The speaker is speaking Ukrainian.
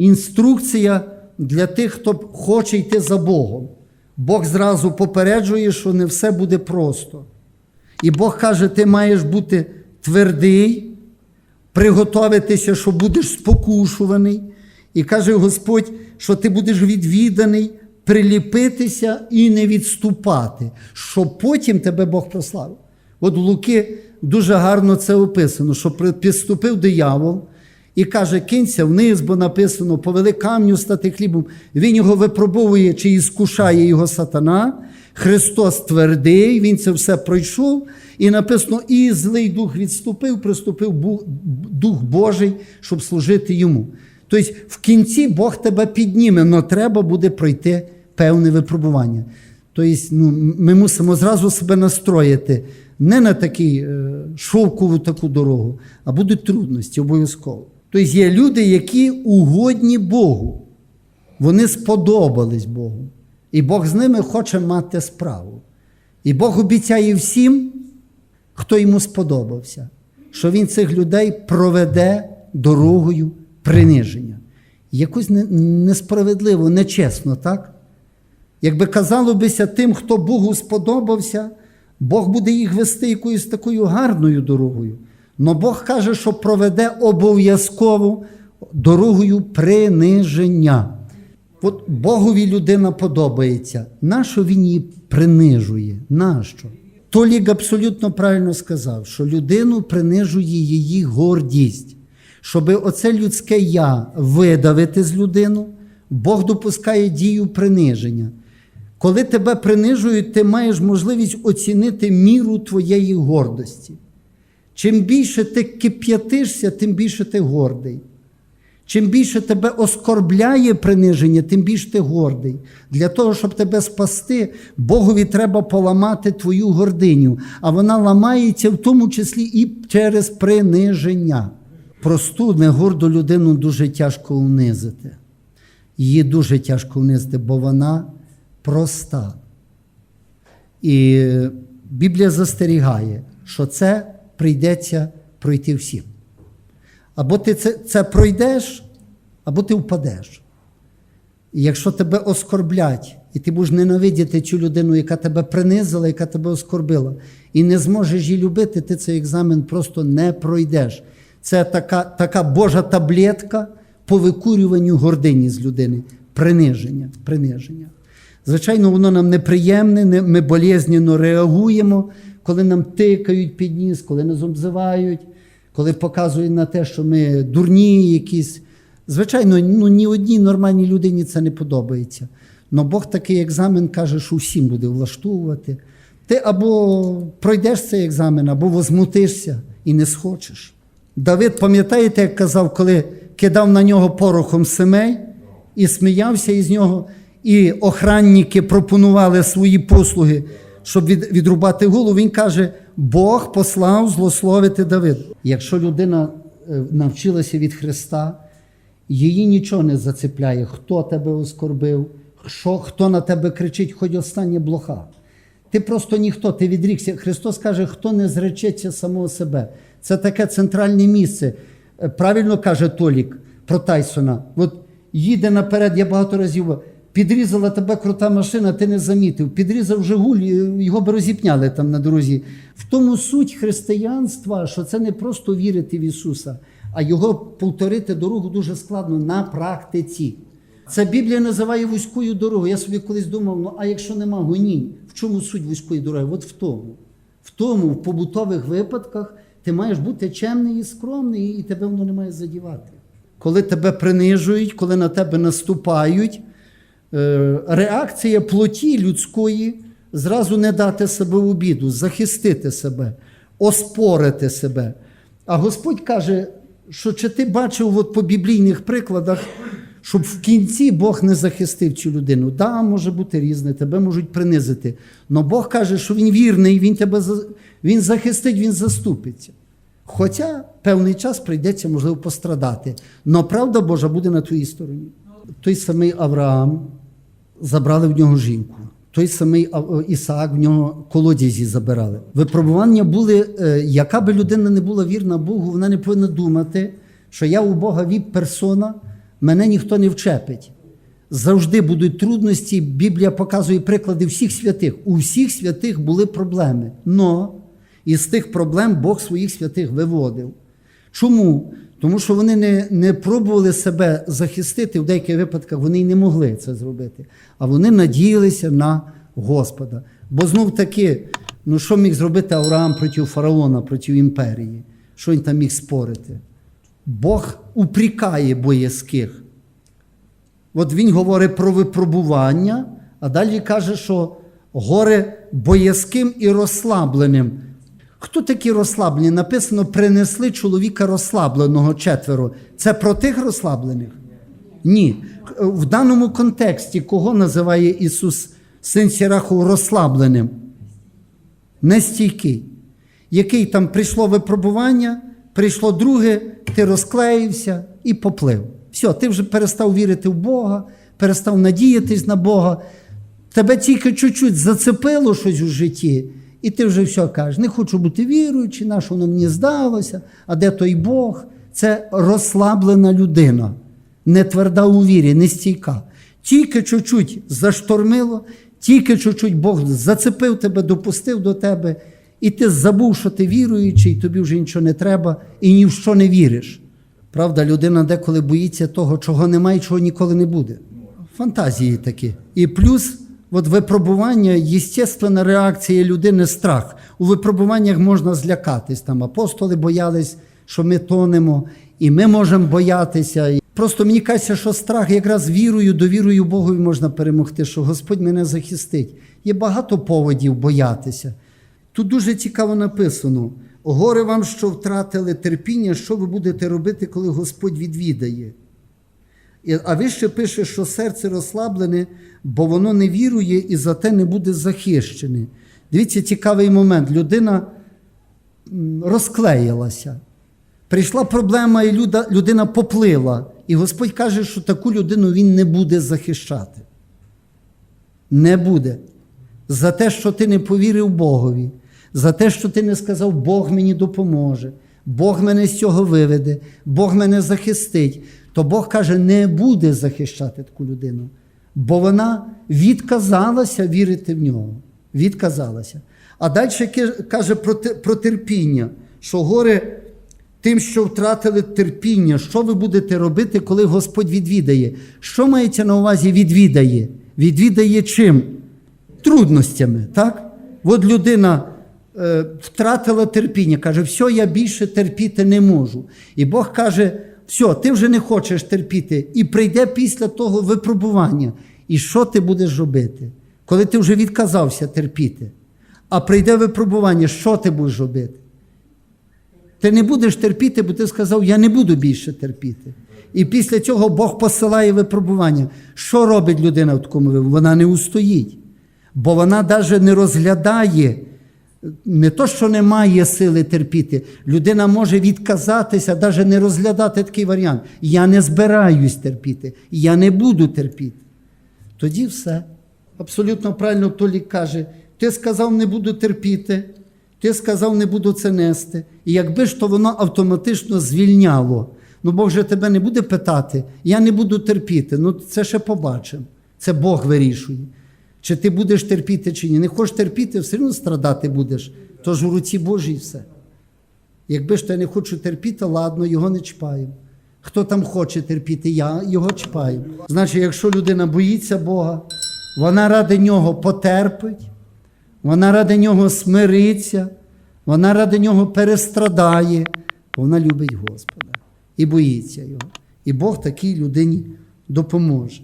інструкція для тих, хто хоче йти за Богом. Бог зразу попереджує, що не все буде просто. І Бог каже: ти маєш бути твердий, приготовитися, що будеш спокушуваний. І каже Господь, що ти будеш відвіданий, приліпитися і не відступати, щоб потім тебе Бог прославив. От у Луки дуже гарно це описано, що підступив диявол і каже: кинься вниз, бо написано, повели камню стати хлібом. Він його випробовує, чи іскушає його сатана. Христос твердий, він це все пройшов, і написано, і злий дух відступив, приступив Дух Божий, щоб служити йому. Тобто в кінці Бог тебе підніме, але треба буде пройти певне випробування. Тобто, ну, ми мусимо зразу себе настроїти не на такий е, шовкову таку дорогу, а будуть трудності обов'язково. Тобто є люди, які угодні Богу. Вони сподобались Богу. І Бог з ними хоче мати справу. І Бог обіцяє всім, хто йому сподобався, що він цих людей проведе дорогою приниження. Якось не- несправедливо, нечесно, так? Якби казало бися тим, хто Богу сподобався, Бог буде їх вести якоюсь такою гарною дорогою. Но Бог каже, що проведе обов'язково дорогою приниження. От Богові людина подобається. Нащо він її принижує? Нащо? Толік абсолютно правильно сказав, що людину принижує її гордість. Щоби оце людське я видавити з людину, Бог допускає дію приниження. Коли тебе принижують, ти маєш можливість оцінити міру твоєї гордості. Чим більше ти кип'ятишся, тим більше ти гордий. Чим більше тебе оскорбляє приниження, тим більше ти гордий. Для того, щоб тебе спасти, Богові треба поламати твою гординю, а вона ламається в тому числі і через приниження. Просту, негорду людину дуже тяжко унизити. Її дуже тяжко унизити, бо вона проста. І Біблія застерігає, що це прийдеться пройти всім. Або ти це, це пройдеш, або ти впадеш. І якщо тебе оскорблять, і ти будеш ненавидіти цю людину, яка тебе принизила, яка тебе оскорбила, і не зможеш її любити, ти цей екзамен просто не пройдеш. Це така, така Божа таблетка по викурюванню гордині з людини. Приниження. приниження. Звичайно, воно нам неприємне, ми болезненно реагуємо, коли нам тикають під ніс, коли нас обзивають, коли показують на те, що ми дурні якісь. Звичайно, ну, ні одній нормальній людині це не подобається. Но Бог такий екзамен каже, що всім буде влаштовувати. Ти або пройдеш цей екзамен, або возмутишся і не схочеш. Давид, пам'ятаєте, як казав, коли кидав на нього порохом семей і сміявся із нього, і охранники пропонували свої послуги, щоб від, відрубати голову. Він каже: Бог послав злословити Давида. Якщо людина е, навчилася від Христа, її нічого не зацепляє, хто тебе оскорбив, що, хто на тебе кричить, хоч остання блоха. Ти просто ніхто, ти відрікся. Христос каже, хто не зречеться самого себе. Це таке центральне місце. Е, Правильно каже Толік про Тайсона. От їде наперед, я багато разів. Підрізала тебе крута машина, ти не замітив. Підрізав Жигуль, е, його би розіпняли там на дорозі. В тому суть християнства, що це не просто вірити в Ісуса, а його повторити дорогу дуже складно на практиці. Це Біблія називає вузькою дорогою. Я собі колись думав, ну а якщо нема гонінь, в чому суть вузької дороги? От в тому. В тому, в побутових випадках ти маєш бути чемний і скромний, і тебе воно не має задівати. Коли тебе принижують, коли на тебе наступають, реакція плоті людської зразу не дати себе в обіду, захистити себе, оспорити себе. А Господь каже, що чи ти бачив от по біблійних прикладах, щоб в кінці Бог не захистив цю людину. Да, може бути різне, тебе можуть принизити. Але Бог каже, що він вірний, він тебе він захистить, він заступиться. Хоча певний час прийдеться, можливо, пострадати. Но правда Божа буде на твоїй стороні. Той самий Авраам забрали в нього жінку. Той самий Ісаак в нього колодязі забирали. Випробування були, е, яка би людина не була вірна Богу, вона не повинна думати, що я у Бога віп персона, мене ніхто не вчепить. Завжди будуть трудності. Біблія показує приклади всіх святих. У всіх святих були проблеми. Но із тих проблем Бог своїх святих виводив. Чому? Тому що вони не, не пробували себе захистити, в деяких випадках вони й не могли це зробити. А вони надіялися на Господа. Бо знов таки, ну що міг зробити Авраам проти фараона, проти імперії? Що він там міг спорити? Бог упрікає боязких. От він говорить про випробування, а далі каже, що горе боязким і розслабленим. Хто такі розслаблені? Написано, принесли чоловіка розслабленого четверо. Це про тих розслаблених? Ні. В даному контексті кого називає Ісус син Сіраху розслабленим? Нестійкий. Який там прийшло випробування, прийшло друге, ти розклеївся і поплив. Все, ти вже перестав вірити в Бога, перестав надіятись на Бога. Тебе тільки чуть-чуть зацепило щось у житті, і ти вже все кажеш, не хочу бути віруючим, на що воно мені здалося, а де той Бог? Це розслаблена людина, не тверда у вірі, не стійка. Тільки чуть-чуть заштормило, тільки чуть-чуть Бог зацепив тебе, допустив до тебе, і ти забув, що ти віруючий, тобі вже нічого не треба, і ні в що не віриш. Правда, людина деколи боїться того, чого немає, чого ніколи не буде. Фантазії такі. І плюс, от випробування, єстественна реакція людини страх. У випробуваннях можна злякатись. Там апостоли боялись, що ми тонемо, і ми можемо боятися. Просто мені кажеться, що страх якраз вірою, довірою Богу можна перемогти, що Господь мене захистить. Є багато поводів боятися. Тут дуже цікаво написано: горе вам, що втратили терпіння, що ви будете робити, коли Господь відвідає. А ви ще пише, що серце розслаблене, бо воно не вірує і зате не буде захищене. Дивіться, цікавий момент. Людина розклеїлася. Прийшла проблема, і людина поплила. І Господь каже, що таку людину він не буде захищати. Не буде. За те, що ти не повірив Богові, за те, що ти не сказав, Бог мені допоможе, Бог мене з цього виведе, Бог мене захистить, то Бог каже, не буде захищати таку людину, бо вона відказалася вірити в нього. Відказалася. А далі каже про, терпіння, що горе тим, що втратили терпіння, що ви будете робити, коли Господь відвідає? Що мається на увазі відвідає? Відвідає чим? Трудностями, так? От людина е, втратила терпіння, каже, все, я більше терпіти не можу. І Бог каже, все, ти вже не хочеш терпіти, і прийде після того випробування. І що ти будеш робити? Коли ти вже відказався терпіти, а прийде випробування, що ти будеш робити? Ти не будеш терпіти, бо ти сказав, я не буду більше терпіти. І після цього Бог посилає випробування. Що робить людина в такому випадку? Вона не устоїть. Бо вона навіть не розглядає, не то, що не має сили терпіти. Людина може відказатися, навіть не розглядати такий варіант. Я не збираюсь терпіти, я не буду терпіти. Тоді все. Абсолютно правильно Толік каже: ти сказав, не буду терпіти, ти сказав, не буду це нести. І якби ж то воно автоматично звільняло. Ну Бог же тебе не буде питати, я не буду терпіти. Ну це ще побачимо. Це Бог вирішує. Чи ти будеш терпіти, чи ні. Не хочеш терпіти, все одно страдати будеш. Тож у руці Божій все. Якби ж я не хочу терпіти, ладно, його не чіпаємо. Хто там хоче терпіти, я його чіпаю. Значить, якщо людина боїться Бога, вона ради нього потерпить, вона ради нього смириться, вона ради нього перестрадає, вона любить Господа і боїться його. І Бог такій людині допоможе.